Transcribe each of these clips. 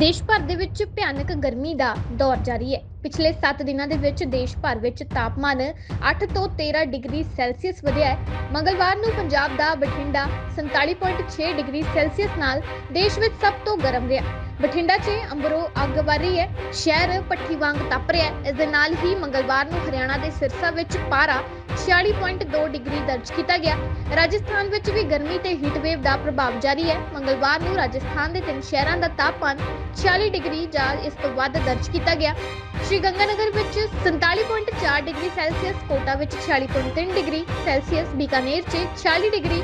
ਦੇਸ਼ ਭਰ ਦੇ ਵਿੱਚ ਭਿਆਨਕ ਗਰਮੀ ਦਾ ਦੌਰ ਜਾਰੀ ਹੈ। ਪਿਛਲੇ 7 ਦਿਨਾਂ ਦੇ ਵਿੱਚ ਦੇਸ਼ ਭਰ ਵਿੱਚ ਤਾਪਮਾਨ 8 ਤੋਂ 13 ਡਿਗਰੀ ਸੈਲਸੀਅਸ ਵਧਿਆ ਹੈ। ਮੰਗਲਵਾਰ ਨੂੰ ਪੰਜਾਬ ਦਾ ਬਠਿੰਡਾ 47.6 ਡਿਗਰੀ ਸੈਲਸੀਅਸ ਨਾਲ ਦੇਸ਼ ਵਿੱਚ ਸਭ ਤੋਂ ਗਰਮ ਰਿਹਾ। ਬਠਿੰਡਾ 'ਚ ਅੰਬਰੋਂ ਅੱਗ ਵਰ ਰਹੀ ਹੈ। ਸ਼ਹਿਰ ਪੱਠੀ ਵਾਂਗ ਤਪ ਰਿਹਾ ਹੈ। ਇਸ ਦੇ ਨਾਲ ਹੀ ਮੰਗਲਵਾਰ ਨੂੰ ਹਰਿਆਣਾ ਦੇ ਸਿਰਸਾ ਵਿੱਚ ਪਾਰਾ 46.2 ਡਿਗਰੀ ਦਰਜ ਕੀਤਾ ਗਿਆ। ਰਾਜਸਥਾਨ ਵਿੱਚ ਵੀ ਗਰਮੀ ਤੇ ਹੀਟ ਵੇਵ ਦਾ ਪ੍ਰਭਾਵ ਜਾਰੀ ਹੈ। ਮੰਗਲਵਾਰ ਨੂੰ ਰਾਜਸਥਾਨ ਦੇ ਤਿੰਨ ਸ਼ਹਿਰਾਂ ਦਾ ਤਾਪਮਾਨ 46 ਡਿਗਰੀ ਜਾਂ ਇਸ ਤੋਂ ਵੱਧ ਦਰਜ ਕੀਤਾ ਗਿਆ। ਸ਼੍ਰੀ ਗੰਗਾਨਗਰ ਵਿੱਚ 47.4 ਡਿਗਰੀ ਸੈਲਸੀਅਸ, ਕੋਟਾ ਵਿੱਚ 46.3 ਡਿਗਰੀ ਸੈਲਸੀਅਸ, ਬੀਕਾਨੇਰ 'ਚ 46 ਡਿਗਰੀ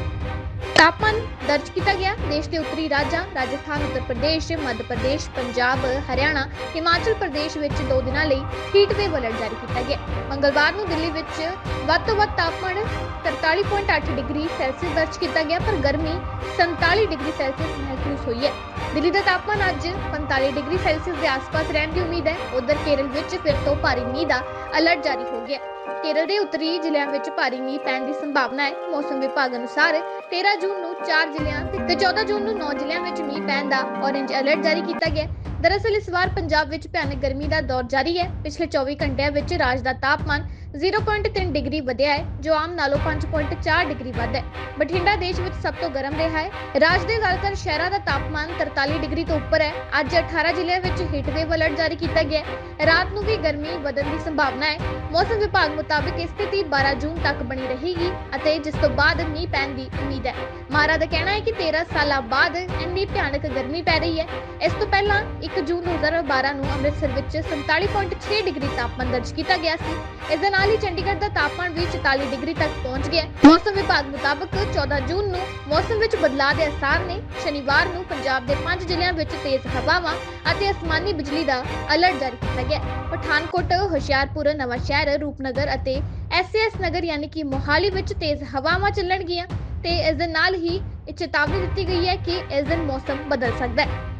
ਤਾਪਮਾਨ ਦਰਜ ਕੀਤਾ ਗਿਆ। ਦੇਸ਼ ਦੇ ਉੱਤਰੀ ਰਾਜਾਂ, ਰਾਜਸਥਾਨ, ਉੱਤਰ ਪ੍ਰਦੇਸ਼, ਮੱਧ ਪ੍ਰਦੇਸ਼, ਪੰਜਾਬ, ਹਰਿਆਣਾ, ਹਿਮਾਚਲ ਪ੍ਰਦੇਸ਼ ਵਿੱਚ ਦੋ ਦਿਨਾਂ ਲਈ ਹੀਟ ਵੇਵ ਅਲਰਟ ਜਾਰੀ ਕੀਤਾ ਗਿਆ। ਮੰਗਲਵਾਰ ਨੂੰ ਦਿੱਲੀ ਵਿੱਚ ਵੱਧ ਤੋਂ ਵੱਧ ਤਾਪਮਾਨ 43.8 ਡਿਗਰੀ ਸੈਲਸੀਅਸ ਦਰਜ ਕੀਤਾ ਗਿਆ, ਪਰ ਗਰਮੀ 47 ਡਿਗਰੀ ਸੈਲਸੀਅਸ ਮਹਿਸੂਸ ਹੋਈ ਹੈ। ਦਿੱਲੀ ਦਾ ਤਾਪਮਾਨ ਅੱਜ 45 ਡਿਗਰੀ ਸੈਲਸੀਅਸ ਦੇ ਆਸ-ਪਾਸ ਰਹਿਣ ਦੀ ਉਮੀਦ ਹੈ। ਉਧਰ ਕੇਰਲ ਵਿੱਚ ਫਿਰ ਤੋਂ ਭਾਰੀ ਮੀਂਹ ਦਾ ਅਲਰਟ ਜਾਰੀ ਹੋ ਗਿਆ। ਕੇਰਲ ਦੇ ਉੱਤਰੀ ਜ਼ਿਲ੍ਹਿਆਂ ਵਿੱਚ ਭਾਰੀ ਮੀਂਹ ਪੈਣ ਦੀ ਸੰਭਾਵਨਾ ਹੈ। ਮੌਸਮ ਵਿਭਾਗ ਅਨੁਸਾਰ 13 ਜੂਨ ਨੂੰ 4 ਜ਼ਿਲ੍ਹਿਆਂ ਤੇ 14 ਜੂਨ ਨੂੰ 9 ਜ਼ਿਲ੍ਹਿਆਂ ਵਿੱਚ ਮੀਂਹ ਪੈਣ ਦਾ ਔਰੇਂਜ ਅਲਰਟ ਜਾਰੀ ਕੀਤਾ ਗਿਆ ਦਰਅਸਲ ਇਸ ਵਾਰ ਪੰਜਾਬ ਵਿੱਚ ਭਿਆਨਕ ਗਰਮੀ ਦਾ ਦੌਰ ਜਾਰੀ ਹੈ। ਪਿਛਲੇ 24 ਘੰਟਿਆਂ ਵਿੱਚ ਰਾਜ ਦਾ ਤਾਪਮਾਨ 0.3 ਡਿਗਰੀ ਵਧਿਆ ਹੈ, ਜੋ ਆਮ ਨਾਲੋਂ 5.4 ਡਿਗਰੀ ਵੱਧ ਹੈ। ਬਠਿੰਡਾ ਦੇਸ਼ ਵਿੱਚ ਸਭ ਤੋਂ ਗਰਮ ਰਿਹਾ ਹੈ। ਰਾਜ ਦੇ ਜ਼ਿਆਦਾਤਰ ਸ਼ਹਿਰਾਂ ਦਾ ਤਾਪਮਾਨ 43 ਡਿਗਰੀ ਤੋਂ ਉੱਪਰ ਹੈ। ਅੱਜ 18 ਜ਼ਿਲ੍ਹਿਆਂ ਵਿੱਚ ਹੀਟ ਵੇਵ ਅਲਰਟ ਜਾਰੀ ਕੀਤਾ ਗਿਆ ਹੈ। ਰਾਤ ਨੂੰ ਵੀ ਗਰਮੀ ਵਧਣ ਦੀ ਸੰਭਾਵਨਾ ਹੈ। ਮੌਸਮ ਵਿਭਾਗ ਮੁਤਾਬਕ ਇਹ ਸਥਿਤੀ 12 ਜੂਨ ਤੱਕ ਬਣੀ ਰਹੇਗੀ ਅਤੇ ਜਿਸ ਤੋਂ ਬਾਅਦ ਮੀਂਹ ਪੈਣ ਦੀ ਉਮੀਦ ਹੈ। ਮਾਰਾ ਦਾ ਕਹਿਣਾ ਹੈ ਕਿ 13 ਸਾਲਾਂ ਬਾਅਦ ਇੰਨੀ ਭਿਆਨਕ ਗਰਮੀ ਪੈ ਰਹੀ ਹੈ। ਇਸ ਤੋਂ ਪਹਿਲਾਂ 1 ਜੂਨ 2012 ਨੂੰ ਅੰਮ੍ਰਿਤਸਰ ਵਿੱਚ 47.6 ਡਿਗਰੀ ਤਾਪਮਾਨ ਦਰਜ ਕੀਤਾ ਗਿਆ ਸੀ। ਇਸ ਦੇ ਨਾਲ ਹੀ ਚੰਡੀਗੜ੍ਹ ਦਾ ਤਾਪਮਾਨ ਵੀ 44 ਡਿਗਰੀ ਤੱਕ ਪਹੁੰਚ ਗਿਆ ਹੈ। ਮੌਸਮ ਵਿਭਾਗ ਮੁਤਾਬਕ 14 ਜੂਨ ਨੂੰ ਮੌਸਮ ਵਿੱਚ ਬਦਲਾਅ ਦੇ ਅਸਾਰ ਨੇ, ਸ਼ਨੀਵਾਰ ਨੂੰ ਪੰਜਾਬ ਦੇ 5 ਜ਼ਿਲ੍ਹਿਆਂ ਵਿੱਚ ਤੇਜ਼ ਹਵਾਵਾਂ ਅਤੇ ਅਸਮਾਨੀ ਬਿਜਲੀ ਦਾ ਅਲਰਟ ਜਾਰੀ ਕੀਤਾ ਗਿਆ ਪਠਾਨਕੋਟ, ਹੁਸ਼ਿਆਰਪੁਰ ਨਵਾਂ ਸ਼ਹਿਰ ਰੂਪਨਗਰ ਅਤੇ ਐਸਐਸ ਨਗਰ ਯਾਨੀ ਕਿ ਮੋਹਾਲੀ ਵਿੱਚ ਤੇਜ਼ ਹਵਾਵਾਂ ਚੱਲਣਗੀਆਂ ਤੇ ਇਸ ਦੇ ਨਾਲ ਹੀ ਇਹ ਚੇਤਾਵਨੀ ਦਿੱਤੀ ਗਈ ਹੈ ਕਿ ਇਸ ਦਿਨ ਮੌਸਮ ਬਦਲ ਸਕਦਾ ਹੈ